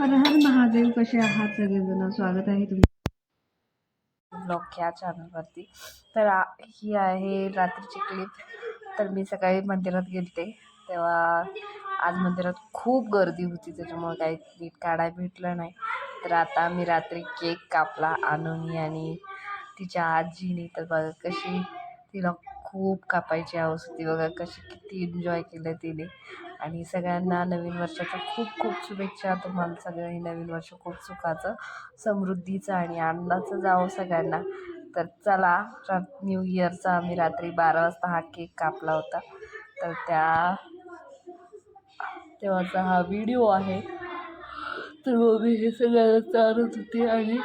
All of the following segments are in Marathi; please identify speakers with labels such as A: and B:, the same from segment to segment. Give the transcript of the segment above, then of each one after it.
A: हर हर महादेव कसे आहात सगळेजण? स्वागत आहे तुम्ही
B: ब्लॉग ह्या चॅनलवरती. तर ही आहे रात्रीची क्लिप. तर मी सकाळी मंदिरात गेलते. तेव्हा आज मंदिरात खूप गर्दी होती. त्याच्यामुळे काही नीट काढाय भेटलं नाही. तर आता मी रात्री केक कापला. आणून आणि तिच्या आजीने. तर बघा कशी तिला खूप कापायची आवश्यक होती. बघा कशी किती एन्जॉय केलं तिने. आणि सगळ्यांना नवीन वर्षाच्या खूप खूप शुभेच्छा. तुम्हाला सगळं हे नवीन वर्ष खूप सुखाचं समृद्धीचं आणि आनंदाचं जावं सगळ्यांना. तर चला न्यू इयरचा आम्ही रात्री बारा वाजता हा केक कापला होता. तर त्या तेव्हाचा हा व्हिडिओ आहे. तर मग मी हे सगळ्यांना चालत होते आणि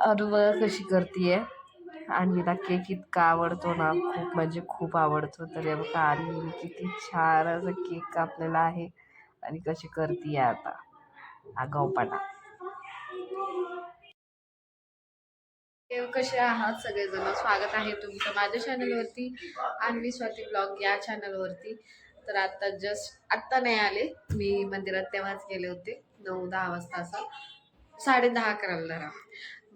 B: अनुभव कशी करते आहे आणवीला केक इतका आवडतो ना खूप म्हणजे खूप आवडतो. तर बघा आणवीने किती छान असं केक कापलेला आहे आणि कशी करते आता. आगाऊपणा
A: देव कसे आहात सगळेजण? स्वागत आहे तुमचं माझ्या चॅनलवरती आणवी स्वाती ब्लॉग या चॅनलवरती तर आत्ता जस्ट आत्ता नाही आले. मी मंदिरात तेव्हाच गेले होते नऊ दहा वाजता असं. साडे दहा अकराला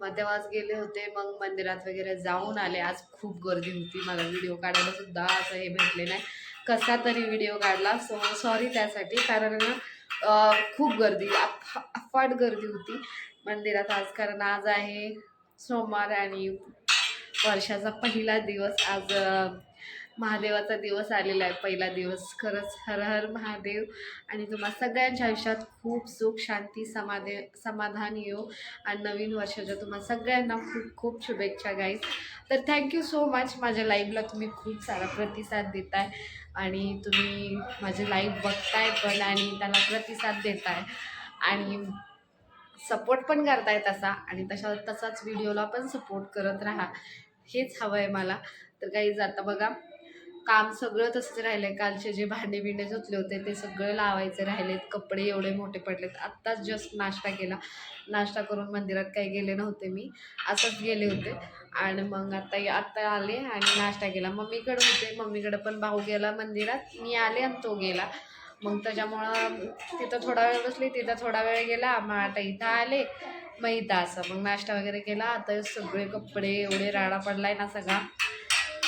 A: मग तेव्हाच गेले होते मग मंदिरात वगैरे जाऊन आले. आज खूप गर्दी होती. मला व्हिडिओ काढायला सुद्धा असं हे भेटले नाही. कसा तरी व्हिडिओ काढला. सो सॉरी त्यासाठी. कारण ना खूप गर्दी अफाट गर्दी होती मंदिरात आज. कारण आज आहे सोमवार आणि वर्षाचा पहिला दिवस. आज महादेवाचा दिवस आलेला आहे पहिला दिवस. खरंच हर हर महादेव. आणि तुम्हा सगळ्यांच्या आयुष्यात खूप सुख शांती समाधे समाधान येऊ आणि नवीन वर्षाच्या तुम्हा सगळ्यांना खूप खूप शुभेच्छा गाईज. तर थँक्यू सो मच माझ्या लाईव्हला तुम्ही खूप सारा प्रतिसाद देताय. आणि तुम्ही माझे लाईव्ह बघताय पण आणि त्याला प्रतिसाद देताय. आणि सपोर्ट पण करताय तसा. आणि तशा तसाच व्हिडिओला पण सपोर्ट करत राहा. हेच हवं आहे मला. तर काही जाता बघा. काम सगळं तसंच राहिलं आहे कालचे जे भांडे बिंडे धुतले होते ते सगळं लावायचे राहिलेत. कपडे एवढे मोठे पडलेत. आत्ताच जस्ट नाश्ता केला. नाश्ता करून मंदिरात काही गेले नव्हते मी. असंच गेले होते. आणि मग आता आत्ता आले आणि नाश्ता केला. मम्मीकडे होते. मम्मीकडे पण भाऊ गेला मंदिरात. मी आले आणि तो गेला. मग त्याच्यामुळं तिथं थोडा वेळ बसली. तिथं थोडा वेळ गेला. मग आता इथं आले. मग इथं असं. मग नाश्ता वगैरे केला. आता सगळे कपडे एवढे राडा पडलाय ना सगळा.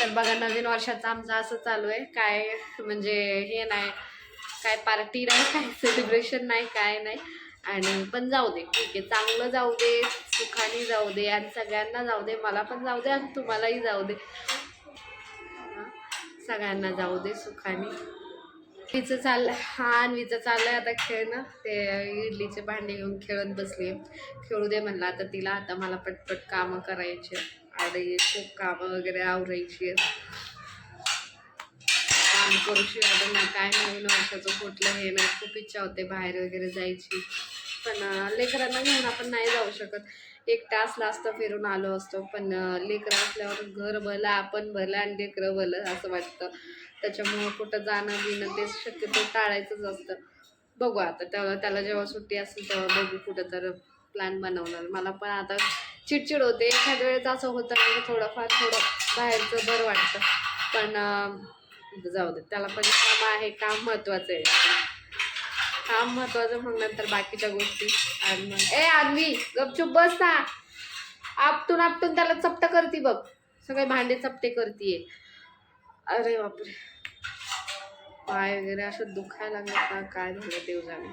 A: तर बघा नवीन वर्षाचं आमचं असं चालू आहे. काय म्हणजे हे नाही काय पार्टी नाही काय सेलिब्रेशन नाही काय नाही. आणि पण जाऊ दे ठीक आहे. चांगलं जाऊ दे सुखाने जाऊ दे आणि सगळ्यांना जाऊ दे. मला पण जाऊ दे आणि तुम्हालाही जाऊ दे. सगळ्यांना जाऊ दे सुखाने. तिचं चाललं हा चाललं आहे आता खेळणं. ते इडलीचे भांडे घेऊन खेळत बसली खेळू दे म्हणलं आता तिला. आता मला पटपट कामं करायचे आणि खूप कामं वगैरे आवरायची. काम करूशी शिवाय नाही काय नवीन वर्षाचं कुठलं हे नाही. खूप इच्छा होते बाहेर वगैरे जायची. पण लेकरांना घेऊन आपण नाही जाऊ शकत. एक असला असतं फिरून आलो असतो. पण लेकरं असल्यावर घर भलं आपण भलं आणि लेकरं भलं असं वाटतं. त्याच्यामुळं कुठं जाणं बिणं ते शक्यतो टाळायचंच असतं. बघू आता तेव्हा त्याला जेव्हा सुट्टी असेल तेव्हा बघू कुठं तर प्लॅन बनवणार. मला पण आता चिडचिड होते. एखाद्या वेळेस असं होतं म्हणजे थोडंफार थोडं बाहेरचं बरं वाटतं. पण जाऊ दे. त्याला पण काम आहे. काम महत्त्वाचं आहे. काम महत्त्वाचं मग नंतर बाकीच्या गोष्टी. आणि मग ए आदमी गपचूप बस ना. आपटून आपटून त्याला चपट करती बघ. सगळे भांडे चपटे करतीये. अरे बापरे. पाय वगैरे असं दुखायला लागलं काय झालं देव जाणे.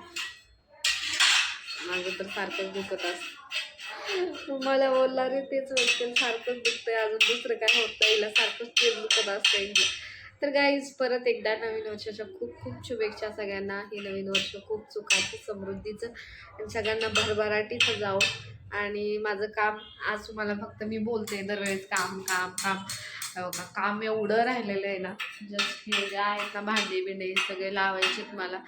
A: माझं तर सारखंच दुखत असतं. मला बोलला रे तेच वाटतं सारखंच दुखतंय अजून दुसरं काय होतं हिला सारखंच तेच दुखत असतं तर गाईज परत एकदा नवीन वर्षाच्या खूप खूप शुभेच्छा सगळ्यांना. हे नवीन वर्ष खूप सुखाचं समृद्धीचं आणि सगळ्यांना भरभराटीचं जावं. आणि माझं काम आज तुम्हाला फक्त मी बोलते दरवेळेस काम काम काम. का काम एवढं राहिलेलं आहे ना. जस्ट हे जे आहेत ना भांडे बिंडे सगळे लावायचे मला.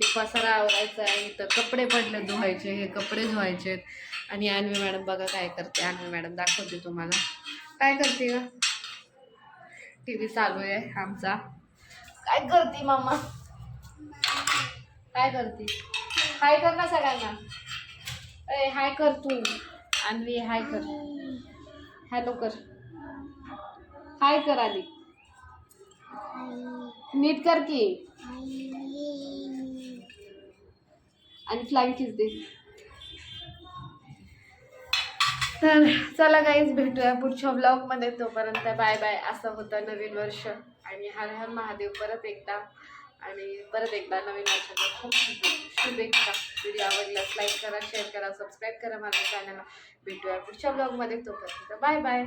A: ते पसारा आवरायचा आहे तर कपडे पडले धुवायचे हे कपडे धुवायचे आणि अन्वी मॅडम बघा काय करते. अन्वी मॅडम दाखवते तुम्हाला. काय करते ग? टी व्ही चालू आहे आमचा. काय करते मामा? काय करते? हाय कर ना सगळ्यांना. ए हाय कर तू. अन्वी हाय कर. हॅलो कर. हाय कर आधी. नीट कर की. आणि फ्लाईंग किस दे. तर चला काहीच भेटूया पुढच्या ब्लॉगमध्ये तोपर्यंत बाय बाय असं होतं नवीन वर्ष. आणि हर हर महादेव परत एकदा. आणि परत एकदा नवीन वर्षाच्या खूप खूप शुभेच्छा. व्हिडिओ आवडल्यास लाईक करा शेअर करा सबस्क्राईब करा माझ्या चॅनलला भेटूया पुढच्या ब्लॉगमध्ये तोपर्यंत बाय बाय